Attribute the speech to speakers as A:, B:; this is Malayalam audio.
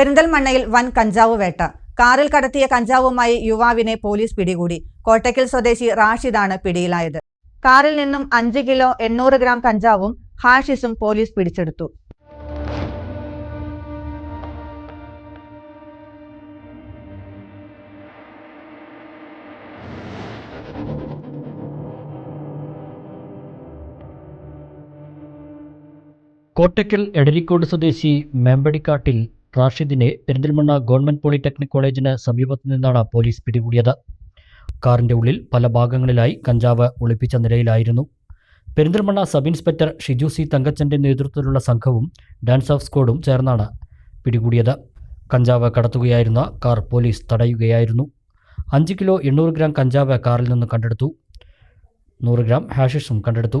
A: പെരിന്തൽമണ്ണയിൽ വൻ കഞ്ചാവ് വേട്ട. കാറിൽ കടത്തിയ കഞ്ചാവുമായി യുവാവിനെ പോലീസ് പിടികൂടി. കോട്ടയ്ക്കൽ സ്വദേശി റാഷിദാണ് പിടിയിലായത്. കാറിൽ നിന്നും അഞ്ച് കിലോ എണ്ണൂറ് ഗ്രാം കഞ്ചാവും ഹാഷിസും പോലീസ് പിടിച്ചെടുത്തു.
B: കോട്ടയ്ക്കൽ എടരിക്കോട് സ്വദേശി മേമ്പടിക്കാട്ടിൽ റാഷിദിനെ പെരിന്തൽമണ്ണ ഗവൺമെന്റ് പോളിടെക്നിക് കോളേജിന് സമീപത്തു നിന്നാണ് പോലീസ് പിടികൂടിയത്. കാറിന്റെ ഉള്ളിൽ പല ഭാഗങ്ങളിലായി കഞ്ചാവ് ഒളിപ്പിച്ച നിലയിലായിരുന്നു. Perinthalmanna sub inspector Shiju C തങ്കച്ചന്റെ നേതൃത്വത്തിലുള്ള സംഘവും ഡാൻസ് ഓഫ് സ്ക്വാഡും ചേർന്നാണ് പിടികൂടിയത്. കഞ്ചാവ് കടത്തുകയായിരുന്ന കാർ പോലീസ് തടയുകയായിരുന്നു. അഞ്ച് കിലോ എണ്ണൂറ് ഗ്രാം കഞ്ചാവ് കാറിൽ നിന്ന് കണ്ടെടുത്തു. നൂറ് ഗ്രാം ഹാഷിഷും കണ്ടെടുത്തു.